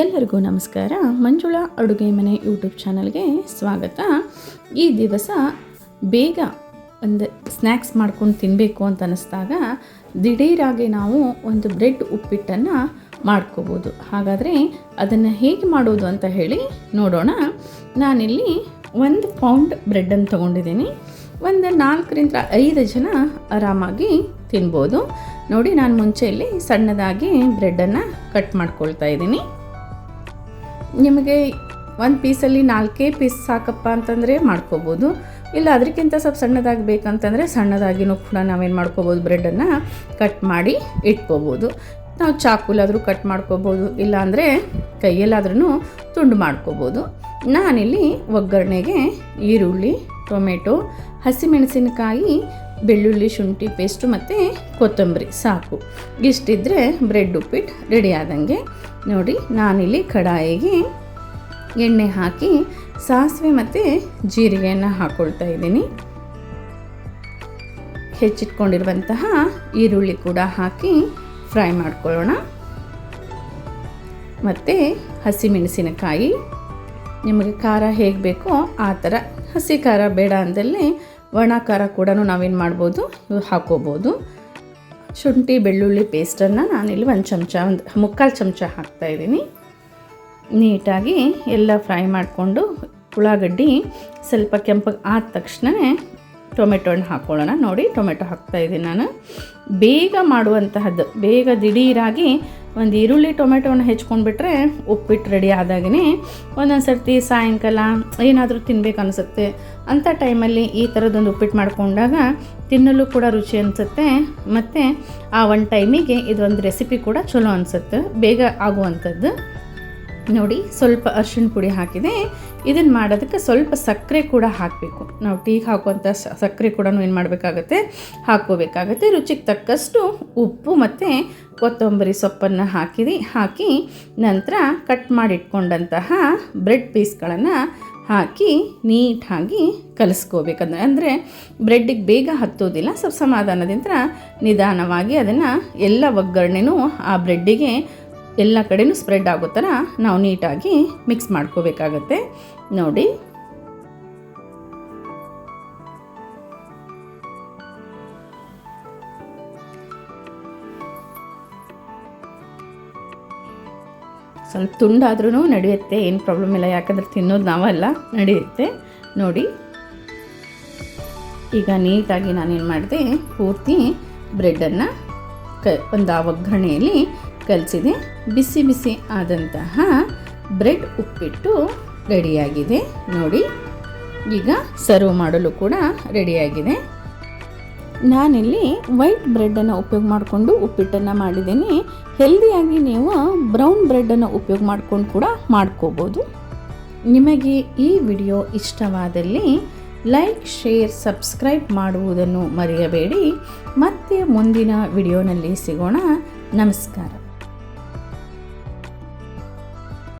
ಎಲ್ಲರಿಗೂ ನಮಸ್ಕಾರ. ಮಂಜುಳಾ ಅಡುಗೆ ಮನೆ ಯೂಟ್ಯೂಬ್ ಚಾನಲ್ಗೆ ಸ್ವಾಗತ. ಈ ದಿವಸ ಬೇಗ ಒಂದು ಸ್ನ್ಯಾಕ್ಸ್ ಮಾಡ್ಕೊಂಡು ತಿನ್ನಬೇಕು ಅಂತ ಅನ್ನಿಸ್ದಾಗ ದಿಢೀರಾಗಿ ನಾವು ಒಂದು ಬ್ರೆಡ್ ಉಪ್ಪಿಟ್ಟನ್ನು ಮಾಡ್ಕೋಬೋದು. ಹಾಗಾದರೆ ಅದನ್ನು ಹೇಗೆ ಮಾಡೋದು ಅಂತ ಹೇಳಿ ನೋಡೋಣ. ನಾನಿಲ್ಲಿ ಒಂದು ಪೌಂಡ್ ಬ್ರೆಡ್ಡನ್ನು ತೊಗೊಂಡಿದ್ದೀನಿ. ಒಂದು ನಾಲ್ಕರಿಂದ ಐದು ಜನ ಆರಾಮಾಗಿ ತಿನ್ಬೋದು. ನೋಡಿ, ನಾನು ಮುಂಚೆಯಲ್ಲಿ ಸಣ್ಣದಾಗಿ ಬ್ರೆಡ್ಡನ್ನು ಕಟ್ ಮಾಡ್ಕೊಳ್ತಾ ಇದ್ದೀನಿ. ನಿಮಗೆ ಒಂದು ಪೀಸಲ್ಲಿ ನಾಲ್ಕೇ ಪೀಸ್ ಸಾಕಪ್ಪ ಅಂತಂದರೆ ಮಾಡ್ಕೋಬೋದು. ಇಲ್ಲ ಅದಕ್ಕಿಂತ ಸ್ವಲ್ಪ ಸಣ್ಣದಾಗಿ ಬೇಕಂತಂದರೆ ಸಣ್ಣದಾಗಿನೂ ಕೂಡ ನಾವೇನು ಮಾಡ್ಕೋಬೋದು ಬ್ರೆಡನ್ನು ಕಟ್ ಮಾಡಿ ಇಟ್ಕೋಬೋದು. ನಾವು ಚಾಕುಲಾದರೂ ಕಟ್ ಮಾಡ್ಕೋಬೋದು ಇಲ್ಲಾಂದರೆ ಕೈಯಲ್ಲಾದ್ರೂ ತುಂಡು ಮಾಡ್ಕೋಬೋದು. ನಾನಿಲ್ಲಿ ಒಗ್ಗರಣೆಗೆ ಈರುಳ್ಳಿ, ಟೊಮೆಟೊ, ಹಸಿಮೆಣಸಿನಕಾಯಿ ಬೆಳ್ಳುಳ್ಳಿ, ಶುಂಠಿ ಪೇಸ್ಟು ಮತ್ತು ಕೊತ್ತಂಬರಿ, ಸಾಕು. ಇಷ್ಟಿದ್ರೆ ಬ್ರೆಡ್ ಉಪ್ಪಿಟ್ಟು ರೆಡಿ ಆದಂಗೆ. ನೋಡಿ, ನಾನಿಲ್ಲಿ ಕಡಾಯಿಗೆ ಎಣ್ಣೆ ಹಾಕಿ ಸಾಸಿವೆ ಮತ್ತು ಜೀರಿಗೆಯನ್ನು ಹಾಕ್ಕೊಳ್ತಾ ಇದ್ದೀನಿ. ಹೆಚ್ಚಿಟ್ಕೊಂಡಿರುವಂತಹ ಈರುಳ್ಳಿ ಕೂಡ ಹಾಕಿ ಫ್ರೈ ಮಾಡ್ಕೊಳ್ಳೋಣ. ಮತ್ತು ಹಸಿಮೆಣಸಿನಕಾಯಿ. ನಿಮಗೆ ಖಾರ ಹೇಗೆ ಬೇಕೋ ಆ ಥರ. ಹಸಿ ಖಾರ ಬೇಡ ಅಂದಲ್ಲಿ ಒಣ ಖಾರ ಕೂಡ ನಾವೇನು ಮಾಡ್ಬೋದು? ಹಾಕೋಬೋದು. ಶುಂಠಿ, ಬೆಳ್ಳುಳ್ಳಿ ಪೇಸ್ಟನ್ನು ನಾನಿಲ್ಲಿ ಒಂದು ಚಮಚ, ಒಂದು ಮುಕ್ಕಾಲು ಚಮಚ ಹಾಕ್ತಾಯಿದ್ದೀನಿ ನೀಟಾಗಿ ಎಲ್ಲ ಫ್ರೈ ಮಾಡಿಕೊಂಡು ಉಳ್ಳಾಗಡ್ಡಿ ಸ್ವಲ್ಪ ಕೆಂಪಗೆ ಆದ ತಕ್ಷಣ ಟೊಮೆಟೊ ಹಣ್ಣು ಹಾಕ್ಕೊಳ್ಳೋಣ ನೋಡಿ, ಟೊಮೆಟೊ ಹಾಕ್ತಾಯಿದ್ದೀನಿ ನಾನು. ಬೇಗ ಮಾಡುವಂತಹದ್ದು, ಬೇಗ ದಿಢೀರಾಗಿ ಒಂದು ಈರುಳ್ಳಿ ಟೊಮೆಟೊನ ಹೆಚ್ಕೊಂಡ್ಬಿಟ್ರೆ ಉಪ್ಪಿಟ್ಟು ರೆಡಿ ಆದಾಗೇ ಒಂದೊಂದು ಸರ್ತಿ ಸಾಯಂಕಾಲ ಏನಾದರೂ ತಿನ್ಬೇಕು ಅನಿಸುತ್ತೆ. ಅಂಥ ಟೈಮಲ್ಲಿ ಈ ಥರದೊಂದು ಉಪ್ಪಿಟ್ಟು ಮಾಡ್ಕೊಂಡಾಗ ತಿನ್ನಲು ಕೂಡ ರುಚಿ ಅನಿಸುತ್ತೆ. ಮತ್ತು ಆ ಒಂದು ಟೈಮಿಗೆ ಇದೊಂದು ರೆಸಿಪಿ ಕೂಡ ಚಲೋ ಅನಿಸುತ್ತೆ. ಬೇಗ ಆಗುವಂಥದ್ದು. ನೋಡಿ ಸ್ವಲ್ಪ ಅರ್ಶಿಣ ಪುಡಿ ಹಾಕಿದೆ. ಇದನ್ನು ಮಾಡೋದಕ್ಕೆ ಸ್ವಲ್ಪ ಸಕ್ಕರೆ ಕೂಡ ಹಾಕಬೇಕು. ನಾವು ಟೀಗೆ ಹಾಕುವಂಥ ಸಕ್ಕರೆ ಕೂಡ ಏನು ಮಾಡಬೇಕಾಗತ್ತೆ? ಹಾಕ್ಕೋಬೇಕಾಗತ್ತೆ. ರುಚಿಗೆ ತಕ್ಕಷ್ಟು ಉಪ್ಪು ಮತ್ತು ಕೊತ್ತಂಬರಿ ಸೊಪ್ಪನ್ನು ಹಾಕಿದಿ, ಹಾಕಿ ನಂತರ ಕಟ್ ಮಾಡಿಟ್ಕೊಂಡಂತಹ ಬ್ರೆಡ್ ಪೀಸ್ಗಳನ್ನು ಹಾಕಿ ನೀಟಾಗಿ ಕಲಿಸ್ಕೋಬೇಕಂದ್ರೆ, ಅಂದರೆ ಬ್ರೆಡ್ಡಿಗೆ ಬೇಗ ಹತ್ತೋದಿಲ್ಲ. ಸ್ವಲ್ಪ ಸಮಾಧಾನದಿಂದ ನಿಧಾನವಾಗಿ ಅದನ್ನು ಎಲ್ಲ ಒಗ್ಗರಣೆನೂ ಆ ಬ್ರೆಡ್ಡಿಗೆ ಎಲ್ಲ ಕಡೆಯೂ ಸ್ಪ್ರೆಡ್ ಆಗೋ ಥರ ನಾವು ನೀಟಾಗಿ ಮಿಕ್ಸ್ ಮಾಡ್ಕೋಬೇಕಾಗತ್ತೆ. ನೋಡಿ. ಸ್ವಲ್ಪ ತುಂಡಾದ್ರೂ ನಡೆಯುತ್ತೆ, ಏನು ಪ್ರಾಬ್ಲಮ್ ಇಲ್ಲ. ಯಾಕಂದ್ರೆ ತಿನ್ನೋದು ನಾವಲ್ಲ, ನಡೆಯುತ್ತೆ. ನೋಡಿ. ಈಗ ನೀಟಾಗಿ ನಾನೇನು ಮಾಡಿದೆ, ಪೂರ್ತಿ ಬ್ರೆಡ್ಡನ್ನು ಕ ಒಂದು ಆ ಒಗ್ಗರಣೆಯಲ್ಲಿ ಕಲಿಸಿದೆ. ಬಿಸಿ ಬಿಸಿ ಆದಂತಹ ಬ್ರೆಡ್ ಉಪ್ಪಿಟ್ಟು ರೆಡಿಯಾಗಿದೆ. ನೋಡಿ, ಈಗ ಸರ್ವ್ ಮಾಡಲು ಕೂಡ ರೆಡಿಯಾಗಿದೆ. ನಾನಿಲ್ಲಿ ವೈಟ್ ಬ್ರೆಡ್ಡನ್ನು ಉಪಯೋಗ ಮಾಡಿಕೊಂಡು ಉಪ್ಪಿಟ್ಟನ್ನು ಮಾಡಿದ್ದೀನಿ. ಹೆಲ್ದಿಯಾಗಿ ನೀವು ಬ್ರೌನ್ ಬ್ರೆಡ್ಡನ್ನು ಉಪಯೋಗ ಮಾಡ್ಕೊಂಡು ಕೂಡ ಮಾಡ್ಕೋಬೋದು. ನಿಮಗೆ ಈ ವಿಡಿಯೋ ಇಷ್ಟವಾದಲ್ಲಿ ಲೈಕ್, ಶೇರ್, ಸಬ್ಸ್ಕ್ರೈಬ್ ಮಾಡುವುದನ್ನು ಮರೆಯಬೇಡಿ. ಮತ್ತೆ ಮುಂದಿನ ವಿಡಿಯೋನಲ್ಲಿ ಸಿಗೋಣ. ನಮಸ್ಕಾರ.